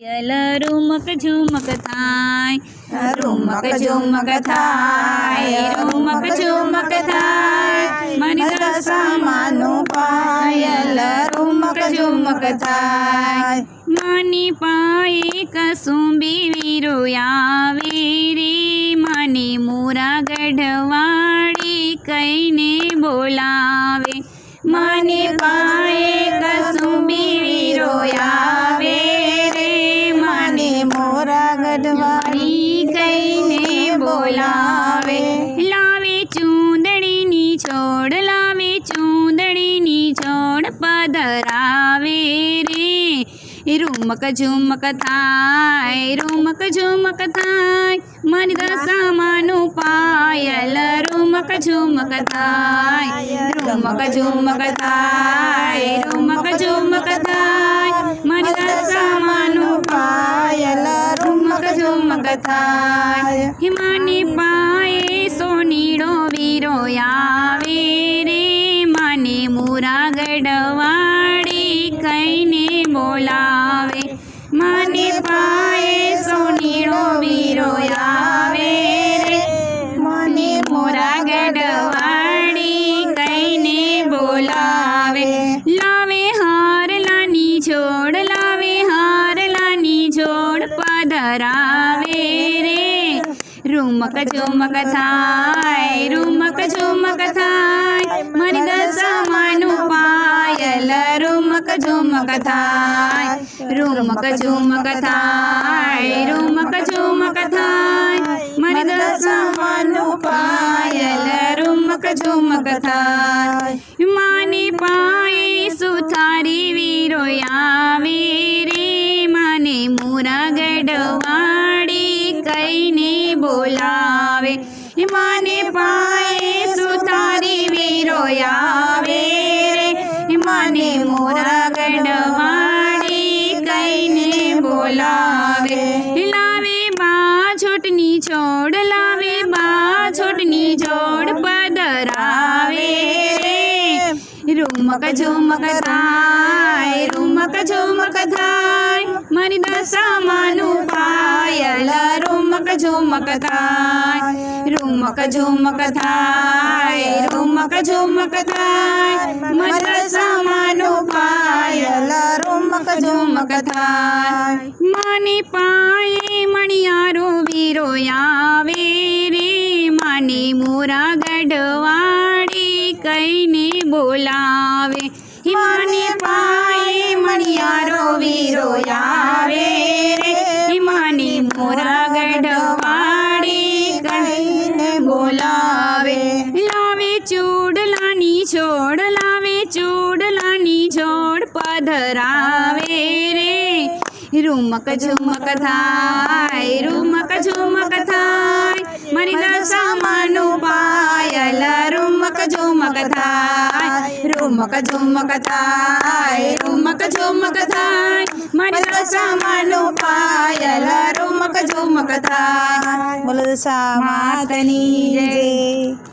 યલ રૂમક ઝુમક થાય રૂમક ઝુમક થાય રૂમક ઝુમક થાય મને દશામાનું પાયલ રૂમક ઝુમક થાય મની પાયે કસુંબી વીરો આવે રે મને મોરા ગઢવાડી કઈને બોલાવે મને પાયે કસુંબી બોલાવે લાવે ચૂંદડીની છોડ, લાવે ચૂંદડીની છોડ પધરાવે રે. રૂમક ઝુમક થાય, રૂમક ઝુમક થાય, મન દશામાનું પાયલ. રૂમક ઝુમક થાય, રૂમક ઝુમક થાય, રૂમક ઝુમક થાય હિમાની પાયે સોનીડો વીરો આવે રે માને મોરા ગઢવાડી કઈને બોલાવે માને પાયે સોનીડો વીરો આવે રે મને મોરા ગઢવાડી કઈને બોલાવે લાવે હારલાની છોડ લાવે હારલાની છોડ પધરાવે રે રૂમક ઝુમક થાય રૂમક ઝુમક થાય મારી દશામાનું પાયલ રૂમક ઝુમક થાય રૂમક ઝુમક થાય રૂમક ઝુમક થાય મારી દશામાનું પાયલ રૂમક ઝુમક થાય માની પાયે બોલાવે માને પાયે સુથારી વીરો આવે રે માને મોરા ગઢવાડી કઈને બોલાવે લાવે બા છોટની છોડ લાવે બા છોટની છોડ પધરાવે રે રૂમક ઝુમક થાય રૂમક ઝુમક થાય મારી દશામાનું પાયલ રૂમક ઝુમક થાય રૂમક ઝુમક થાય રૂમક ઝુમક થાય દશામાનું પાયલ રૂમક ઝુમક થાય માને પાયે મણિયારો વીરો આવે રે, માની મોરા ગઢવાડી કઈને બોલાવે. હિમાને પાયે છોડ પધરાવે રે રૂમક ઝુમક થાય રૂમક ઝુમક થાય મારી દશામાનું પાયલ રૂમક ઝુમક થાય રૂમક ઝુમક થાય રૂમક ઝુમક થાય મારી દશામાનું પાયલ રૂમક ઝુમક થાય બોલો દશા માતની જય